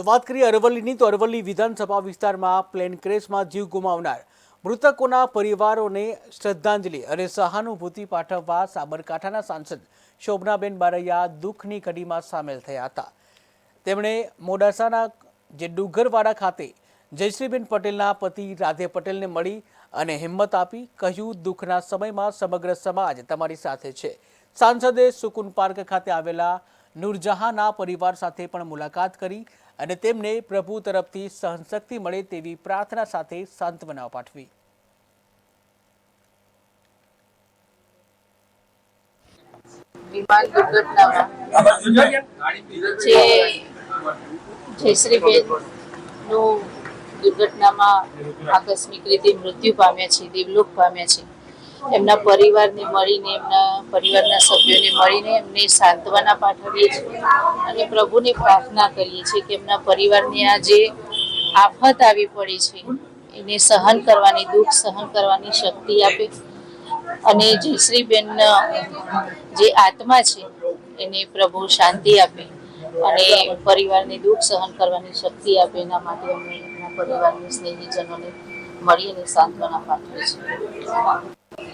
તો વાત કરીએ અરવલ્લીની, તો અરવલ્લી વિધાનસભા વિસ્તારમાં પ્લેન ક્રેશમાં જીવ ગુમાવનાર મૃતકોના પરિવારોને શ્રદ્ધાંજલિ અને સહાનુભૂતિ પાઠવવા સાબરકાંઠાના સાંસદ શોભનાબેન બારૈયા દુઃખની કડીમાં સામેલ થયા હતા. તેમણે મોડાસાના જે ડુંગરવાડા ખાતે જયશ્રીબેન પટેલના પતિ રાધે પટેલને મળી અને હિંમત આપી કહ્યું, દુઃખના સમયમાં સમગ્ર સમાજ તમારી સાથે છે. સાંસદે સુકુન પાર્ક ખાતે આવેલા નૂરજહાંના પરિવાર સાથે પણ મુલાકાત કરી અને તેમને પ્રભુ તરફથી સહનશક્તિ મળે તેવી પ્રાર્થના સાથે સાંત્વના પાઠવી. દુર્ઘટનામાં આકસ્મિક રીતે મૃત્યુ પામ્યા છે, દેવલોક પામ્યા છે. એમના પરિવારને મળીને, એમના પરિવારના સભ્યોને મળીને એમને સાંત્વના પાઠવીએ છીએ અને પ્રભુને પ્રાર્થના કરીએ છીએ કે એમના પરિવારને આ જે આફત આવી પડી છે, એને સહન કરવાની, દુઃખ સહન કરવાની શક્તિ આપે. અને જયશ્રીબેનના જે આત્મા છે, એને પ્રભુ શાંતિ આપે અને પરિવારને દુઃખ સહન કરવાની શક્તિ આપે. એના માટે અમે એમના પરિવારની સ્નેહીજનોને મળીને સાંત્વના પાઠવીએ છીએ.